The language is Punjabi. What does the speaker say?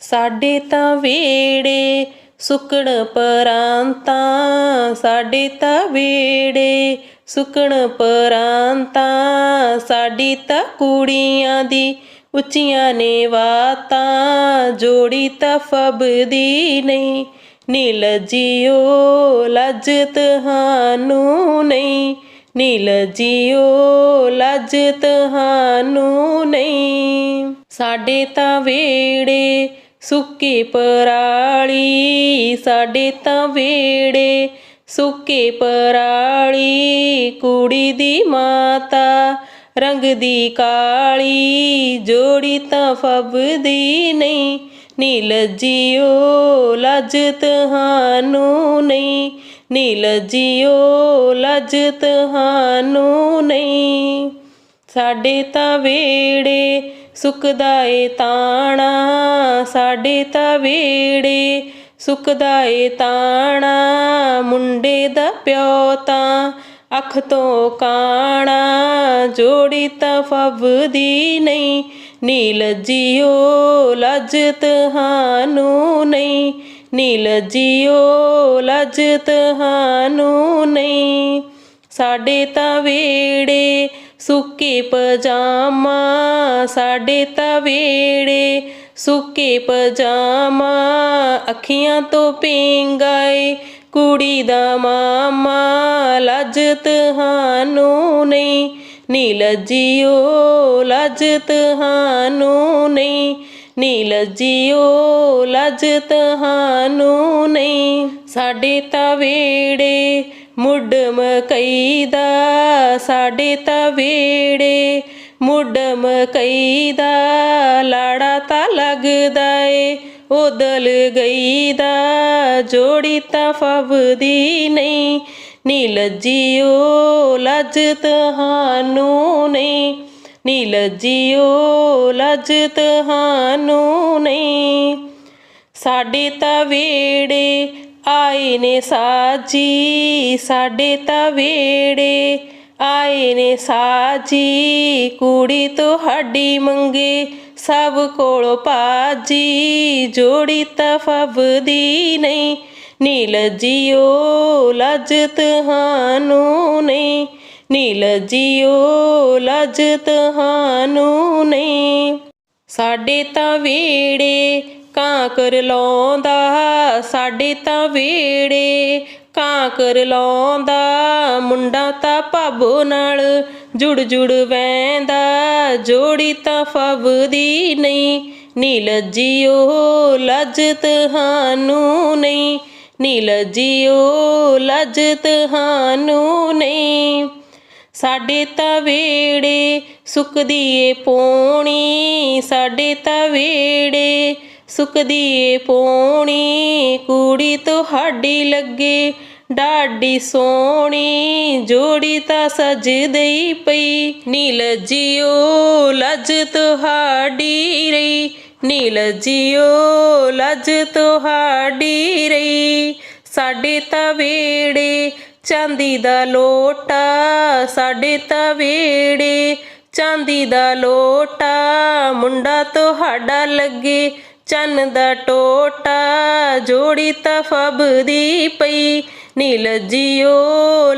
ਸਾਡੇ ਤਾਂ ਵੇੜੇ ਸੁੱਕਣ ਪਰਾਂਤਾਂ, ਸਾਡੇ ਤਾਂ ਵੇੜੇ ਸੁੱਕਣ ਪਰਾਂਤਾਂ, ਸਾਡੀ ਤਾਂ ਕੁੜੀਆਂ ਦੀ ਉੱਚੀਆਂ ਨੇ ਵਾਤਾਂ ਜੋੜੀ ਤਾਂ ਫਬਦੀ ਨਹੀਂ, ਨੀਲ ਜੀਓ ਲੱਜ ਤੁਹਾਨੂੰ ਨਹੀਂ, ਨੀਲ ਜੀਓ ਲੱਜ ਤੁਹਾਨੂੰ ਨਹੀਂ, ਸਾਡੇ ਤਾਂ ਵੇੜੇ ਸੁੱਕੇ ਪਰਾਲੀ ਸਾਡੇ ਤਾਂ ਵੇੜੇ ਸੁੱਕੇ ਪਰਾਲੀ ਕੁੜੀ ਦੀ ਮਾਤਾ, ਰੰਗ ਦੀ ਕਾਲੀ ਜੋੜੀ ਤਾਂ ਫੱਬਦੀ ਨਹੀਂ। ਨੀਲ ਜੀਓ ਲੱਜ ਤੁਹਾਨੂੰ ਨਹੀਂ। ਨੀਲ ਜੀਓ ਲੱਜ ਤੁਹਾਨੂੰ ਨਹੀਂ। ਸਾਡੇ ਤਾਂ ਵੇੜੇ ਸੁੱਕਦਾ ਏ ਤਾਣਾ। ਸਾਡੇ ਤਾਂ ਵੇੜੇ ਸੁੱਕਦਾ ਏ ਤਾਣਾ। ਮੁੰਡੇ ਦਾ ਪਿਓ ਤਾਂ ਅੱਖ ਤੋਂ ਕਾਣਾ। ਜੋੜੀ ਤਾਂ ਫਬਦੀ ਨਹੀਂ, ਨੀਲ ਜੀਓ ਲੱਜ ਤੁਹਾਨੂੰ ਨਹੀਂ। ਨੀਲ ਜੀਓ ਲੱਜ ਤੁਹਾਨੂੰ ਨਹੀਂ। ਸਾਡੇ ਤਾਂ ਵੇੜੇ ਸੁੱਕੇ ਪਜਾਮਾ ਸਾਡੇ ਤਾਂ ਵੇੜੇ ਸੁੱਕੇ ਪਜਾਮਾ ਅੱਖੀਆਂ ਤੋਂ ਪਿੰਗਾਏ ਕੁੜੀ ਦਾ ਮਾਮਾ ਲੱਜ ਤੁਹਾਨੂੰ ਨਹੀਂ। ਨੀਲ ਜੀਓ ਲੱਜ ਤੁਹਾਨੂੰ ਨਹੀਂ। ਨੀਲ ਜੀਓ ਲੱਜ ਤੁਹਾਨੂੰ ਨਹੀਂ। ਸਾਡੇ ਤਾਂ ਵੇੜੇ ਮੁੱਢ ਮਕਈ ਦਾ ਸਾਡੇ ਤਾਂ ਵੇੜੇ ਮੁੱਢ ਮਕਈ ਦਾ ਲਾੜਾ ਤਾਂ ਲੱਗਦਾ ਏ। ਉਦਲ ਗਈ ਦਾ ਜੋੜੀ ਤਾਂ ਫਬਦੀ ਨਹੀਂ। ਨੀਲ ਜੀਓ ਲੱਜ ਤੁਹਾਨੂੰ ਨਹੀਂ। ਨੀਲ ਜੀਓ ਲੱਜ ਤੁਹਾਨੂੰ ਨਹੀਂ। ਸਾਡੇ ਤਾਂ ਵੇੜੇ ਆਏ ਨੇ ਸਾਜੀ ਸਾਡੇ ਤਾਂ ਵੇੜੇ ਆਏ ਨੇ ਸਾਜੀ ਕੁੜੀ ਤੁਹਾਡੀ ਮੰਗੇ, ਸਭ ਕੋਲੋਂ ਪਾਜੀ ਜੋੜੀ ਤਾਂ ਫਬਦੀ ਨਹੀਂ। ਨੀਲ ਜੀਓ ਲੱਜ ਤੁਹਾਨੂੰ ਨਹੀਂ। ਨੀਲ ਜੀਓ ਲੱਜ ਤੁਹਾਨੂੰ ਨਹੀਂ। ਸਾਡੇ ਤਾਂ ਵੇੜੇ ਕਾਂ ਕਰ ਲਾਉਂਦਾ, ਸਾਡੇ ਤਾਂ ਵੇੜੇ ਕਾਂ ਕਰ ਲਾਉਂਦਾ। ਮੁੰਡਾ ਤਾਂ ਭਾਬੋ ਨਾਲ ਜੁੜ ਜੁੜ ਵੈਂਦਾ ਜੋੜੀ ਤਾਂ ਫਬਦੀ ਨਹੀਂ। ਨੀਲ ਜੀਓ ਲੱਜ ਤੁਹਾਨੂੰ ਨਹੀਂ। ਨੀਲ ਜੀਓ ਲੱਜ ਤੁਹਾਨੂੰ ਨਹੀਂ। ਸਾਡੇ ਤਾਂ ਵੇੜੇ ਸੁੱਕਦੀ ਏ ਪੋਣੀ, ਸਾਡੇ ਤਾਂ ਵੇੜੇ ਸੁਕਦੀ ਏ ਪੋਣੀ, ਕੁੜੀ ਤੁਹਾਡੀ ਲੱਗੇ ਡਾਡੀ ਸੋਹਣੀ, ਜੋੜੀ ਤਾਂ ਸਜਦਈ ਪਈ। ਨੀਲ ਜੀਓ, ਲੱਜ ਤੁਹਾਡੀ ਰਹੀ। ਨੀਲ ਜੀਓ, ਲੱਜ ਤੁਹਾਡੀ ਰਹੀ। ਸਾਡੇ ਤਾਂ ਵੇੜੇ ਚਾਂਦੀ ਦਾ ਲੋਟਾ, ਸਾਡੇ ਤਾਂ ਵੇੜੇ ਚਾਂਦੀ ਦਾ ਲੋਟਾ, ਮੁੰਡਾ ਤੁਹਾਡਾ ਲੱਗੇ। ਚੰਨ ਦਾ ਟੋਟਾ ਜੋੜੀ ਤਾਂ ਫਬਦੀ ਪਈ ਨੀਲ ਜੀਓ